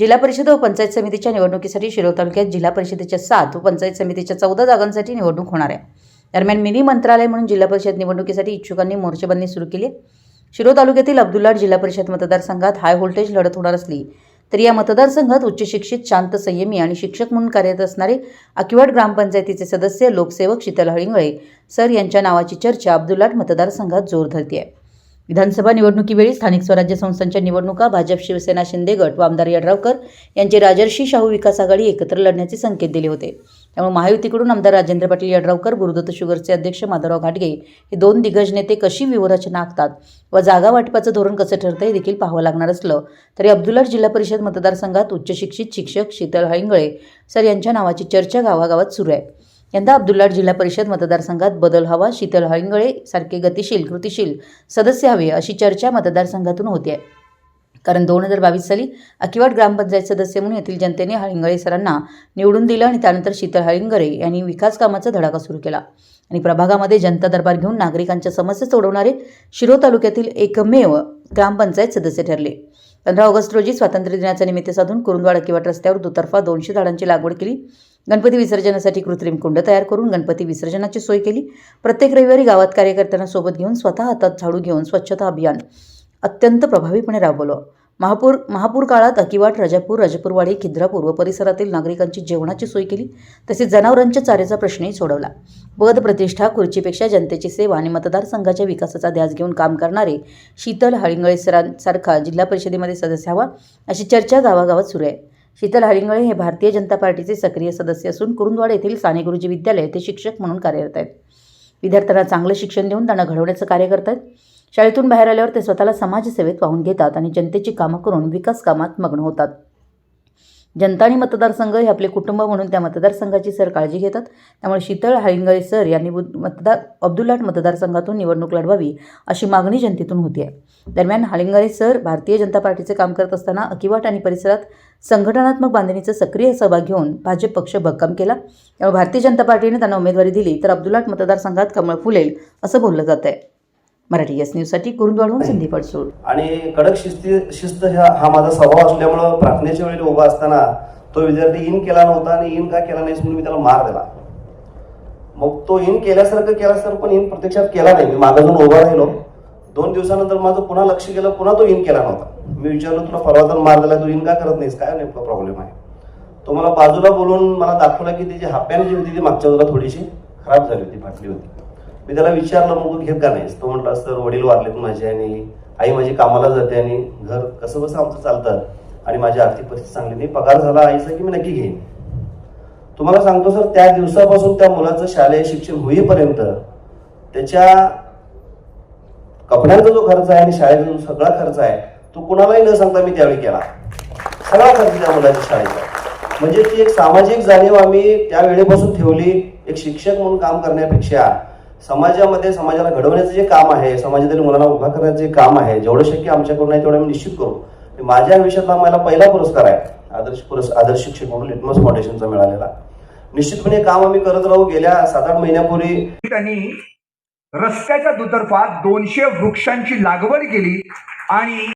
जिल्हा परिषद व पंचायत समितीच्या निवडणुकीसाठी शिरोळ तालुक्यात जिल्हा परिषदेच्या सात व पंचायत समितीच्या चौदा जागांसाठी निवडणूक होणार आहे दरम्यान मिनी मंत्रालय म्हणून जिल्हा परिषद निवडणुकीसाठी इच्छुकांनी मोर्चेबंदी सुरू केली आहे. शिरोळ तालुक्यातील अब्दुल्लाट जिल्हा परिषद मतदारसंघात हाय व्होल्टेज लढत होणार असली तरी या मतदारसंघात उच्च शिक्षित शांत संयमी आणि शिक्षक म्हणून कार्यरत असणारे अकिवाड ग्रामपंचायतीचे सदस्य लोकसेवक शीतल हळिंगळे सर यांच्या नावाची चर्चा अब्दुल्लाट मतदारसंघात जोर धरते आहे विधानसभा निवडणुकीवेळी स्थानिक स्वराज्य संस्थांच्या निवडणुका भाजप शिवसेना शिंदे गट व आमदार यड्रावकर यांचे राजर्षी शाहू विकास आघाडी एकत्र लढण्याचे संकेत दिले होते. त्यामुळे महायुतीकडून आमदार राजेंद्र पाटील यड्रावकर गुरुदत्त शुगरचे अध्यक्ष माधवराव घाटगे हे दोन दिग्गज नेते कशी व्यूहरचना आखतात व जागा वाटपाचं धोरण कसं ठरतं हे देखील पाहावं लागणार असलं तरी अब्दुल्लाट जिल्हा परिषद मतदारसंघात उच्च शिक्षित शिक्षक शीतल हळिंगळे सर यांच्या नावाची चर्चा गावागावात सुरू आहे. यंदा अब्दुल्लाट जिल्हा परिषद मतदारसंघात बदल हवा शीतल हळिंगळे सारखे गतिशील कृतिशील सदस्य हवे अशी चर्चा मतदारसंघातून होते आहे कारण दोन हजार बावीस साली अकिवाट ग्रामपंचायत सदस्य म्हणून येथील जनतेने हळिंगळे सरांना निवडून दिलं आणि त्यानंतर शीतल हळिंगळे यांनी विकास कामाचा धडाका सुरू केला. आणि प्रभागामध्ये जनता दरबार घेऊन नागरिकांच्या समस्या सोडवणारे शिरो तालुक्यातील एकमेव ग्रामपंचायत सदस्य ठरले. पंधरा ऑगस्ट रोजी स्वातंत्र्य दिनाच्या निमित्त साधून कुरुंदवाड अकिवाट रस्त्यावर दुतर्फा दोनशे झाडांची लागवड केली. गणपती विसर्जनासाठी कृत्रिम कुंड तयार करून गणपती विसर्जनाची सोय केली. प्रत्येक रविवारी गावात कार्यकर्त्यांना सोबत घेऊन स्वतः हातात झाडू घेऊन स्वच्छता अभियान अत्यंत प्रभावीपणे राबवलं. महापूर महापूर काळात अकिवाट राजापूर राजपूरवाडी खिद्रापूर व परिसरातील नागरिकांची जेवणाची सोय केली. तसेच जनावरांच्या चाऱ्याचा प्रश्नही सोडवला. पद प्रतिष्ठा खुर्चीपेक्षा जनतेची सेवा आणि मतदारसंघाच्या विकासाचा ध्यास घेऊन काम करणारे शीतल हळिंगळे सरांसारखा जिल्हा परिषदेमध्ये सदस्य हवा अशी चर्चा गावागावात सुरू आहे. शीतल हरिंगळे हे भारतीय जनता पार्टीचे सक्रिय सदस्य असून कुरुंदवाड येथील साने गुरुजी विद्यालय ते शिक्षक म्हणून कार्यरत आहेत. विद्यार्थ्यांना चांगलं शिक्षण देऊन त्यांना घडवण्याचं कार्य करतात. शाळेतून बाहेर आल्यावर ते स्वतःला समाजसेवेत वाहून घेतात आणि जनतेची कामं करून विकास कामात मग्न होतात. जनता आणि मतदारसंघ हे आपले कुटुंब म्हणून त्या मतदारसंघाची सर काळजी घेतात. त्यामुळे शीतळ हाळिंगळे सर यांनी मतदार अब्दुल्लाट मतदारसंघातून निवडणूक लढवावी अशी मागणी जनतेतून होती आहे दरम्यान हळिंगळे सर भारतीय जनता पार्टीचे काम करत असताना अकिवाट आणि परिसरात संघटनात्मक बांधणीचा सक्रिय सहभाग घेऊन भाजप पक्ष भक्कम केला. त्यामुळे भारतीय जनता पार्टीने त्यांना उमेदवारी दिली तर अब्दुल्लाट मतदारसंघात कमळ फुलेल असं बोललं जात आहे मराठी एस न्यूजसाठी कुरुंदवाडहून संदीप अडसूळ. आणि कडक शिस्ती शिस्त हा माझा स्वभाव असल्यामुळं प्रार्थनेच्या वेळी उभा असताना तो विद्यार्थी इन केला नव्हता आणि इन का केला नाही म्हणून मी त्याला मार दिला. मग तो इन केल्यासारखं केला सर पण इन प्रत्यक्षात केला नाही. मी मागे जाऊन उभा राहिलो. दोन दिवसानंतर माझं पुन्हा लक्ष गेलं पुन्हा तो इन केला नव्हता. मी विचारलं तुला परवा तर मार दिला तू इन का करत नाहीस? काय नेमका प्रॉब्लेम आहे? तो मला बाजूला बोलून मला दाखवला की त्याची पॅन्ट जी होती ती मागच्या बाजूला थोडीशी खराब झाली होती फाटली होती. मी त्याला विचारलं मग घेत का नाहीस? तो म्हटला सर वडील वारलेत माझे आणि आई माझी कामाला जाते आणि घर कसं बसं आमचं चालतं आणि माझी आर्थिक परिस्थिती चांगली नाही. पगार झाला आईचा की मी नक्की घेईन? तुम्हाला सांगतो सर त्या दिवसापासून त्या मुलाचं शालेय शिक्षण होईपर्यंत त्याच्या कपड्यांचा जो खर्च आहे आणि शाळेचा जो सगळा खर्च आहे तो कुणालाही न सांगता मी त्यावेळी केला. सगळा खर्च त्या मुलाच्या शाळेचा. म्हणजे ती एक सामाजिक जाणीव आम्ही त्या वेळेपासून ठेवली एक शिक्षक म्हणून काम करण्यापेक्षा. समाजामध्ये समाजाला घडवण्याचं जे काम आहे समाजातील मुलांना उभा करण्याचं जे काम आहे जेवढं शक्य आमच्याकडून आहे तेवढं मी निश्चित करू. माझ्या आयुष्यातला मला पहिला पुरस्कार आहे आदर्श पुरस्कार आदर्श शिक्षक म्हणून लिटमस फाउंडेशनचा मिळालेला. निश्चितपणे काम आम्ही करत राहू. गेल्या सात आठ महिन्यापूर्वी त्यांनी रस्त्याच्या दुतर्फात दोनशे वृक्षांची लागवड केली आणि